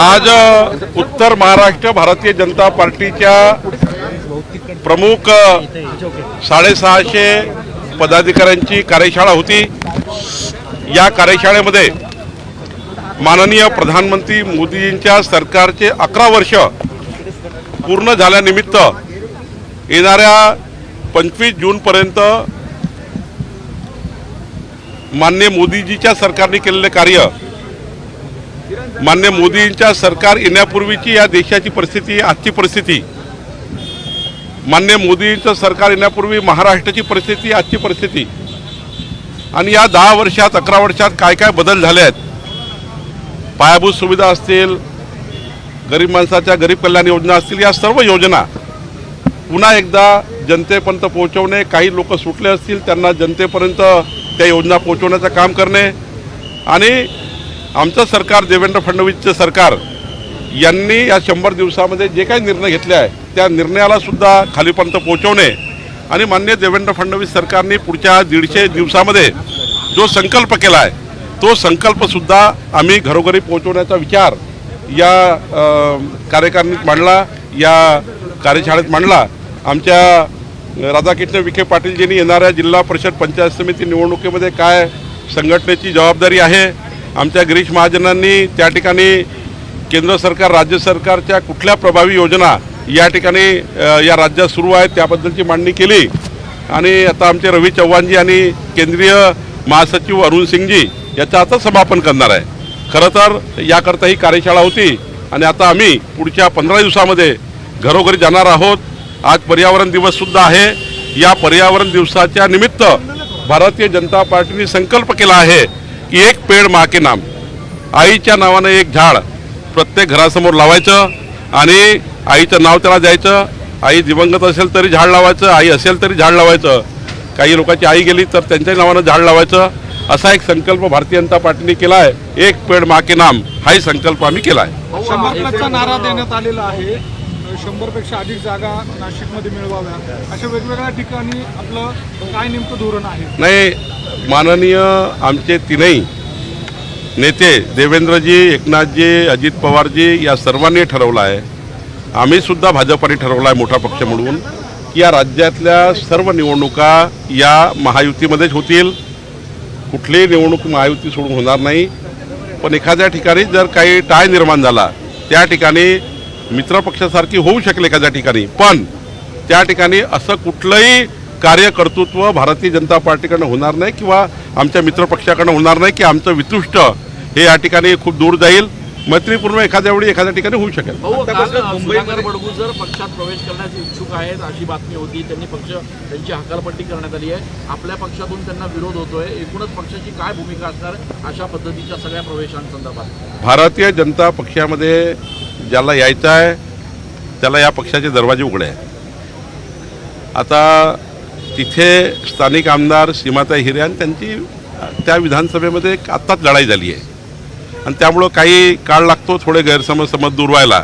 आज उत्तर महाराष्ट्र भारतीय जनता पार्टीच्या प्रमुख साडेसहाशे पदाधिकाऱ्यांची कार्यशाळा होती. या कार्यशाळेमध्ये माननीय प्रधानमंत्री मोदींच्या सरकारचे अकरा वर्ष पूर्ण झाल्यानिमित्त येणाऱ्या पंचवीस जूनपर्यंत मान्य मोदीजीच्या सरकारने केलेले कार्य मान्य मोदींच्या सरकार येण्यापूर्वीची या देशाची परिस्थिती आजची परिस्थिती मान्य मोदींचं सरकार येण्यापूर्वी महाराष्ट्राची परिस्थिती आजची परिस्थिती आणि या दहा वर्षात अकरा वर्षात काय काय बदल झाले आहेत? पायाभूत सुविधा असतील गरीब माणसाच्या गरीब कल्याण योजना असतील या सर्व योजना पुन्हा एकदा जनतेपर्यंत पोहोचवणे काही लोक सुटले असतील त्यांना जनतेपर्यंत त्या योजना पोहोचवण्याचं काम करणे आणि आमचं सरकार देवेंद्र फडणवीसचं सरकार यांनी या शंभर दिवसामध्ये जे काही निर्णय घेतले आहे त्या निर्णयालासुद्धा खालीपर्यंत पोहोचवणे आणि मान्य देवेंद्र फडणवीस सरकारने पुढच्या दीडशे दिवसामध्ये जो संकल्प केला आहे तो संकल्पसुद्धा आम्ही घरोघरी पोहोचवण्याचा विचार या कार्यकारणीत कार्यकारिणीत मांडला या कार्यशाळेत मांडला. आमच्या राधाकृष्ण विखे पाटीलजींनी येणाऱ्या जिल्हा परिषद पंचायत समिती निवडणुकीमध्ये काय संघटनेची जबाबदारी आहे? आमच्या गिरीश महाजनांनी त्या ठिकाणी केंद्र सरकार राज्य सरकारच्या कुठल्या प्रभावी योजना या ठिकाणी या राज्यात सुरू आहेत त्याबद्दलची मांडणी केली. आणि आता आमचे रवी चव्हाणजी आणि केंद्रीय महासचिव अरुण सिंगजी याचं आता समापन करणार आहे. खरं तर याकरता ही कार्यशाळा होती आणि आता आम्ही पुढच्या पंधरा दिवसामध्ये घरोघरी जाणार आहोत. आज पर्यावरण दिवससुद्धा आहे. या पर्यावरण दिवसाच्या निमित्त भारतीय जनता पार्टीने संकल्प केला आहे की एक पेड माके नाम. आईच्या नावानं एक झाड प्रत्येक घरासमोर लावायचं आणि आईचं नाव त्याला द्यायचं. आई दिवंगत असेल तरी झाड लावायचं आई असेल तरी झाड लावायचं. काही लोकांची आई गेली तर त्यांच्या नावानं झाड लावायचं. असा एक संकल्प भारतीय जनता पार्टीने केला आहे. एक पेड माके नाम हाही संकल्प आम्ही केला आहे. नारा देण्यात आलेला आहे. शंभरपेक्षा अधिक जागा नाशिकमध्ये मिळवाव्या. अशा वेगवेगळ्या ठिकाणी आपलं काय नेमकं धोरण आहे? नाही माननीय आमचे तीनही नेते देवेंद्रजी एकनाथजी अजित पवारजी या सर्वांनी ठरवलं आहे. आम्हीसुद्धा भाजपाने ठरवलं आहे मोठा पक्ष म्हणून की या राज्यातल्या सर्व निवडणुका या महायुतीमध्येच होतील. कुठलीही निवडणूक महायुती सोडून होणार नाही. पण एखाद्या ठिकाणी जर काही टाय निर्माण झाला त्या ठिकाणी मित्रपक्षासारखी होऊ शकेल एखाद्या ठिकाणी? पण त्या ठिकाणी असं कुठलंही कार्य कर्तृत्व भारतीय जनता पार्टीकडनं होणार नाही किंवा आमच्या मित्रपक्षाकडनं होणार नाही की आमचं वितुष्ट हे या ठिकाणी खूप दूर जाईल. मैत्रीपूर्ण एखाद्या वेळी एखाद्या ठिकाणी होऊ शकेल. बडगू जर पक्षात प्रवेश करण्यास इच्छुक आहेत अशी बातमी होती त्यांनी पक्ष त्यांची हकालपट्टी करण्यात आली आहे. आपल्या पक्षातून त्यांना विरोध होतोय. एकूणच पक्षाची काय भूमिका असणार अशा पद्धतीच्या सगळ्या प्रवेशांसंदर्भात? भारतीय जनता पक्षामध्ये ज्याला यायचं आहे त्याला या पक्षाचे दरवाजे उघडे आहे आता तिथे स्थानिक आमदार सीमाताई हिरे आणि त्यांची त्या विधानसभेमध्ये एक आत्ताच लढाई झाली आहे. आणि त्यामुळं काही काळ लागतो थोडे गैरसमज समज दूर व्हायला.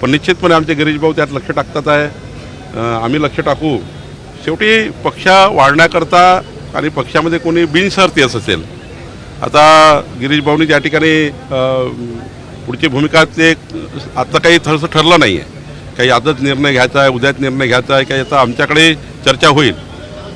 पण निश्चितपणे आमचे गिरीश भाऊ त्यात लक्ष टाकतात आहे. आम्ही लक्ष टाकू. शेवटी पक्ष वाढण्याकरता आणि पक्षामध्ये कोणी बिनशर्ती असं असेल. आता गिरीश भाऊनी त्या ठिकाणी पुढची भूमिका ते आता काही थरसं ठरलं नाही आहे काही आजच निर्णय घ्यायचा आहे उद्याच निर्णय घ्यायचा आहे काही याचा आमच्याकडे चर्चा होईल.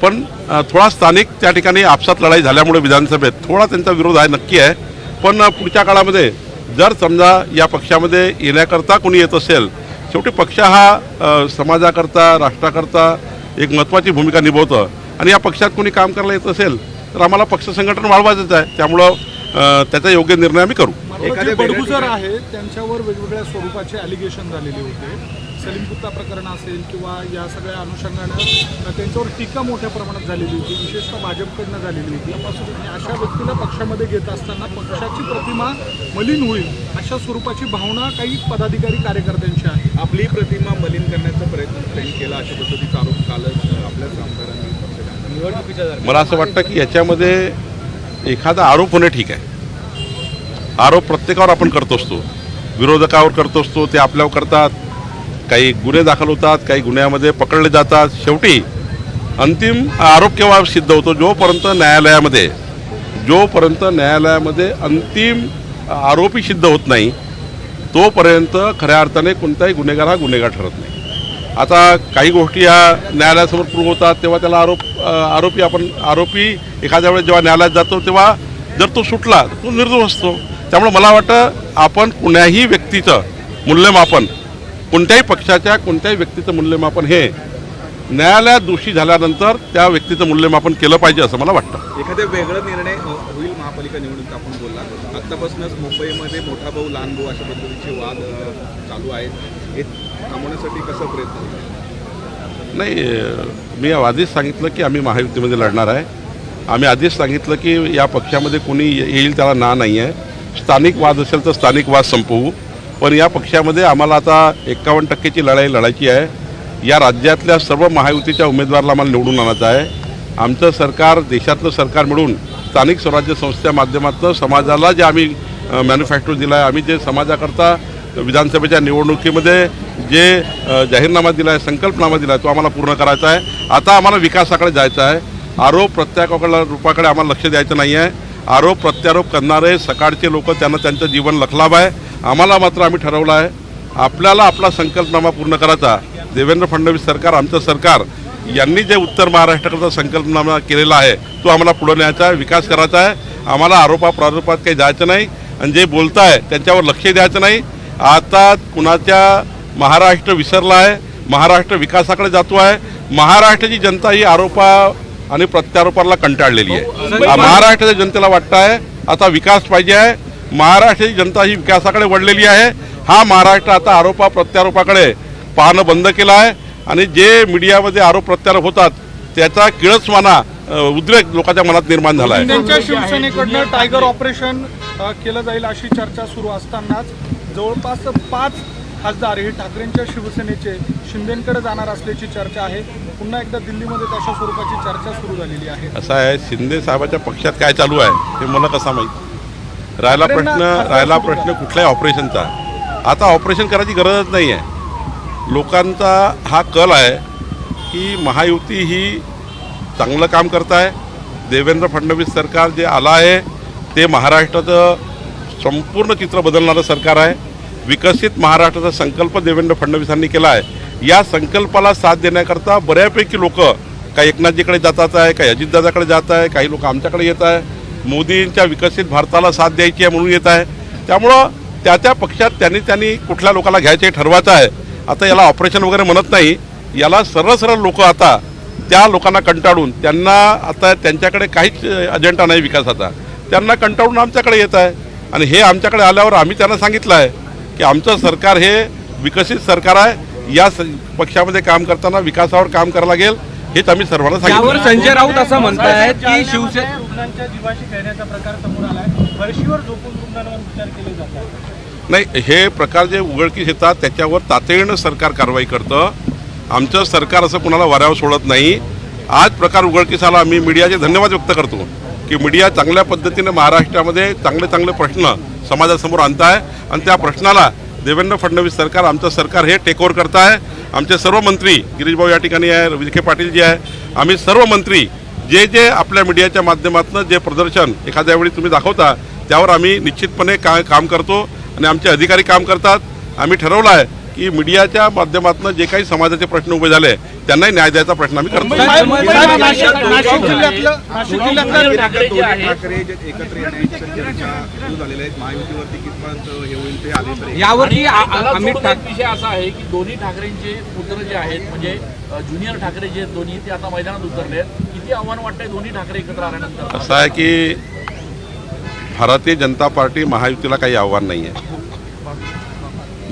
पण थोडा स्थानिक त्या ठिकाणी आपसात लढाई झाल्यामुळे विधानसभेत थोडा त्यांचा विरोध आहे नक्की आहे. पण पुढच्या काळामध्ये जर समजा या पक्षामध्ये येण्याकरता कोणी येत असेल शेवटी पक्ष हा समाजाकरता राष्ट्राकरता एक महत्त्वाची भूमिका निभवतं. आणि या पक्षात कोणी काम करायला येत असेल तर आम्हाला पक्ष संघटन वाढवायचंच आहे. त्यामुळं त्याचा योग्य निर्णय आम्ही करू. जे बडगुजर आहे त्यांच्यावर वेगवेगळ्या स्वरूपाचे अलिगेशन झालेले होते. सलीम कुत्ता प्रकरण असेल किंवा या सगळ्या अनुषंगानं त्यांच्यावर टीका मोठ्या प्रमाणात झालेली होती. विशेषतः भाजपकडनं झालेली होती. आणि अशा व्यक्तीला पक्षामध्ये घेत असताना पक्षाची प्रतिमा मलिन होईल अशा स्वरूपाची भावना काही पदाधिकारी कार्यकर्त्यांची आहे. आपली प्रतिमा मलिन करण्याचा प्रयत्न त्यांनी केला अशा पद्धतीचा आरोप कालच आपल्याच आमदारांनी निवडणुकीच्या मला असं वाटतं की याच्यामध्ये एखादा आरोप होणे ठीक आहे. आरोप प्रत्येकावर आपण करत असतो. विरोधकावर करत असतो ते आपल्यावर करतात. काही गुन्हे दाखल होतात काही गुन्ह्यामध्ये पकडले जातात. शेवटी अंतिम आरोप केव्हा सिद्ध होतो? जोपर्यंत न्यायालयामध्ये जोपर्यंत न्यायालयामध्ये अंतिम आरोपी सिद्ध होत नाही तोपर्यंत खऱ्या अर्थाने कोणताही गुन्हेगार हा गुन्हेगार ठरत नाही. आता काही गोष्टी ह्या न्यायालयासमोर प्रूव्ह होतात तेव्हा त्याला आरोप आरोपी आपण आरोपी एखाद्या वेळेस जेव्हा न्यायालयात जातो तेव्हा जर तो सुटला तो निर्दोष असतो. त्यामुळे मला वाटतं आपण कुण्याही व्यक्तीचं मूल्यमापन कोणत्याही पक्षाच्या कोणत्याही व्यक्तीचं मूल्यमापन हे न्यायालयात दोषी झाल्यानंतर त्या व्यक्तीचं मूल्यमापन केलं पाहिजे असं मला वाटतं. एखादा वेगळा निर्णय होईल महापालिका निवडणूक आपण बोलला आत्तापासूनच मुंबईमध्ये मोठा भाऊ लहान भाऊ अशा पद्धतीचे वाद चालू आहेत. हे थांबवण्यासाठी कसा प्रयत्न? नाही मी आधीच सांगितलं की आम्ही महायुतीमध्ये लढणार आहे. आम्ही आधीच सांगितलं की या पक्षामध्ये कोणी येईल त्याला ना नाही आहे स्थानिक वाद असेल तर स्थानिक वाद संपवू. पण या पक्षामध्ये आम्हाला आता एकावन्न टक्केची लढाई लढायची आहे. या राज्यातल्या सर्व महायुतीच्या उमेदवाराला आम्हाला निवडून आणायचं आहे. आमचं सरकार देशातलं सरकार मिळून स्थानिक स्वराज्य संस्थेच्या माध्यमातून समाजाला जे आम्ही मॅन्युफॅक्चर दिला आहे आम्ही जे समाजाकरता विधानसभेच्या निवडणुकीमध्ये जे जाहीरनामा दिला आहे संकल्पनामा दिला आहे तो आम्हाला पूर्ण करायचा आहे. आता आम्हाला विकासाकडे जायचं आहे. आरोप प्रत्याकाकडे रूपाकडे आम्हाला लक्ष द्यायचं नाही आहे आरोप प्रत्यारोप करणारे सकाळचे लोक त्यांना त्यांचं जीवन लखलाभ आहे आम्हाला मात्र आम्ही ठरवलं आहे. आपल्याला आपला संकल्पनामा पूर्ण करायचा. देवेंद्र फडणवीस सरकार आमचं सरकार यांनी जे उत्तर महाराष्ट्राकरता संकल्पनामा केलेला आहे तो आम्हाला पुढे न्यायचा आहे विकास करायचा आहे. आम्हाला आरोपा प्रारोपात काही जायचं नाही. आणि जे बोलत आहे त्यांच्यावर लक्ष द्यायचं नाही. आता कुणाच्या महाराष्ट्र विसरला आहे महाराष्ट्र विकासाकडे जातो आहे. महाराष्ट्राची जनता ही आरोपा आणि प्रत्यारोपाला कंटाळलेली आहे. आ- महाराष्ट्राच्या जनतेला वाटतं आहे आता विकास पाहिजे आहे. महाराष्ट्राची जनता ही विकासाकडे वळलेली आहे. हा महाराष्ट्र आता आरोपा प्रत्यारोपाकडे पाहणं बंद केलं आहे. आणि जे मीडियामध्ये आरोप प्रत्यारोप होतात त्याचा किळसमाना अ, उद्रेक लोकांच्या मनात निर्माण झाला आहे. त्यांच्या शिवसेनेकडनं टायगर ऑपरेशन केलं जाईल अशी चर्चा सुरू असतानाच जवळपास पाच खासदार हे ठाकरेंच्या शिवसेनेचे शिंदेकडे जाणार असल्याची चर्चा आहे. पुन्हा एकदा दिल्लीमध्ये तशा स्वरूपाची चर्चा सुरू झालेली आहे. असं आहे शिंदे साहेबाच्या पक्षात काय चालू आहे हे मला कसा माहीत? राहिला प्रश्न राहिला प्रश्न कुठल्याही ऑपरेशनचा. आता ऑपरेशन करायची गरजच नाही आहे लोकांचा हा कल आहे की महायुती ही चांगलं काम करत आहे देवेंद्र फडणवीस सरकार जे आलं आहे ते महाराष्ट्राचं संपूर्ण चित्र बदलणारं सरकार आहे. विकसित महाराष्ट्राचा संकल्प देवेंद्र फडणवीसांनी केला आहे. या संकल्पाला साथ देण्याकरता बऱ्यापैकी लोक काही एकनाथजीकडे जातात आहे काही अजितदादाकडे जात आहे काही लोक आमच्याकडे येत आहे मोदींच्या विकसित भारताला साथ द्यायची आहे म्हणून येत आहे. त्यामुळं त्या त्या पक्षात त्यांनी त्यांनी कुठल्या लोकाला घ्यायचे ठरवायचं आहे. आता याला ऑपरेशन वगैरे म्हणत नाही. याला सरळ सरळ लोक आता त्या लोकांना कंटाळून त्यांना आता त्यांच्याकडे काहीच अजेंडा नाही विकासाचा. त्यांना कंटाळून आमच्याकडे येत आहे. आणि हे आमच्याकडे आल्यावर आम्ही त्यांना सांगितलं आहे. की आमचं सरकार हे विकसित सरकार आहे. या पक्षामध्ये काम करताना विकासावर काम करावं लागेल हेच आम्ही सर्वांना यावर सांगितलं संजय राऊत असं म्हणतायत की शिवसेना रुग्णांच्या जीवाशी खेळण्याचा प्रकार समोर आलाय. फरशीवर झोपून रुग्णांवर उपचार केले जातात. नाही हे प्रकार जे उघडकीस येतात त्याच्यावर तातडीनं सरकार कारवाई करतं. आमचं सरकार असं कुणाला वाऱ्यावर सोडत नाही. आज प्रकार उघडकीस आला मी मीडियाचे धन्यवाद व्यक्त करतो. की मीडिया चांगल्या पद्धतीनं महाराष्ट्रामध्ये चांगले चांगले प्रश्न समाजासमोर आणत आहे आणि त्या प्रश्नाला देवेंद्र फडणवीस सरकार आमचं सरकार हे टेक ओव्हर करत आहे आमचे सर्व मंत्री गिरीशभाऊ या ठिकाणी आहे विखे पाटील जे आहे. आम्ही सर्व मंत्री जे जे आपल्या मीडियाच्या माध्यमातून जे प्रदर्शन एखाद्या वेळी तुम्ही दाखवता त्यावर आम्ही निश्चितपणे का काम करतो. आणि आमचे अधिकारी काम करतात. आम्ही ठरवलं आहे की मीडियाच्या माध्यमातून जे काही समाजाचे प्रश्न उभे झाले त्यांनाही न्याय द्यायचा प्रश्न आम्ही करतो. हे यावरती विषय असा आहे की दोन्ही ठाकरेंचे पुत्र जे आहेत म्हणजे ज्युनियर ठाकरे जे आहेत दोन्ही ते आता मैदानात उतरले आहेत. किती आव्हान वाटतंय दोन्ही ठाकरे एकत्र आल्यानंतर? असं आहे की भारतीय जनता पार्टी महायुतीला काही आव्हान नाही आहे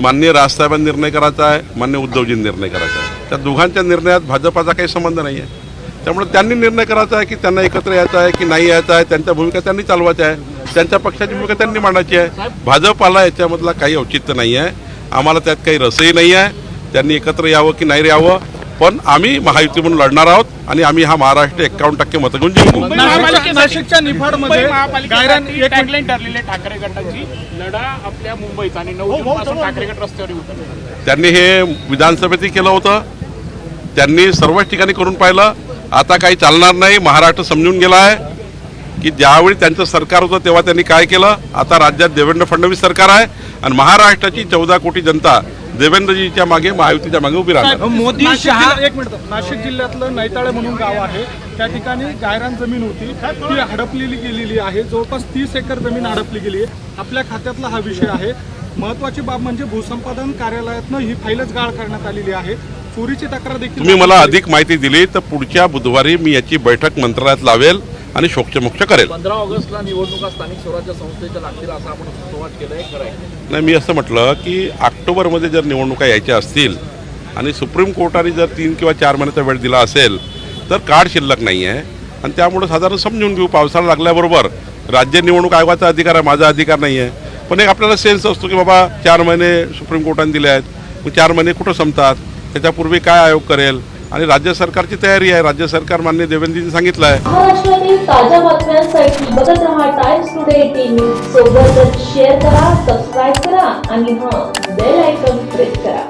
मान्य राजसाहेबांनी निर्णय करायचा आहे मान्य उद्धवजींनी निर्णय करायचा आहे. त्या दोघांच्या निर्णयात भाजपाचा काही संबंध नाही आहे. त्यामुळे त्यांनी निर्णय करायचा आहे की त्यांना एकत्र यायचं आहे की नाही यायचं आहे त्यांच्या भूमिका त्यांनी चालवायच्या आहे त्यांच्या पक्षाची भूमिका त्यांनी मांडायची आहे. भाजपाला याच्यामधला काही औचित्य नाही आहे. आम्हाला त्यात काही रसही नाही आहे. त्यांनी एकत्र यावं की नाही यावं पण आम्ही महायुती म्हणून लढणार आहोत आणि आम्ही हा महाराष्ट्र एक्कावन्न टक्के मतं घेऊन जिंकू नाशिकच्या- निफाडमध्ये ठाकरे गटाची लढा आपल्या आणि ठाकरे गट रस्त्यावर उतरले. त्यांनी हे विधानसभेतही केलं होतं. त्यांनी सर्वच ठिकाणी करून पाहिलं. आता काही चालणार नाही. महाराष्ट्र समजून गेला आहे की ज्यावेळी त्यांचं सरकार होतं तेव्हा त्यांनी काय केलं? आता राज्यात देवेंद्र फडणवीस सरकार आहे आणि महाराष्ट्राची चौदा कोटी जनता देवेंद्रजीच्या मागे महायुतीच्या मागे उभी राहणार. मोदी शहा एक मिनिट नाशिक जिल्ह्यातलं नैताळे म्हणून गाव आहे. त्या ठिकाणी गायरान जमीन होती. ती हडपलेली गेलेली आहे. जवळपास तीस एकर जमीन हडपली गेली आहे. आपल्या खात्यातला हा विषय आहे. महत्वाची बाब म्हणजे भूसंपादन कार्यालयातनं ही फाईलच गाळ करण्यात आलेली आहे. चोरीची तक्रार देखील तुम्ही मला अधिक माहिती दिली तर पुढच्या बुधवारी मी याची बैठक मंत्रालयात लावेल. आणि शोकचमोक्ष करेल. पंधरा ऑगस्टला निवडणुका स्थानिक स्वराज्य संस्थेच्या लागतील असं आपण सुरुवात केलंय खरं आहे. नाही मी असं म्हटलं की ऑक्टोबरमध्ये जर निवडणुका यायच्या असतील आणि सुप्रीम कोर्टाने जर तीन किंवा चार महिन्याचा वेळ दिला असेल तर कार्ड शिल्लक नाही आहे. आणि त्यामुळे साधारण समजून घेऊ पावसाळा लागल्याबरोबर राज्य निवडणूक आयोगाचा अधिकार आहे माझा अधिकार नाही आहे. पण एक आपल्याला सेन्स असतो की बाबा चार महिने सुप्रीम कोर्टाने दिले आहेत. मग चार महिने कुठं संपतात? त्याच्यापूर्वी काय आयोग करेल? आणि राज्य सरकारची तयारी आहे. राज्य सरकार मान्य देवेंद्रजींनी सांगितलं आहे. महाराष्ट्रातील ताज्या बातम्यांसाठी बघत राहा टाइम्स टुडे टीव्ही सोबतच शेअर करा सबस्क्राईब करा आणि हां बेल आयकॉन प्रेस करा.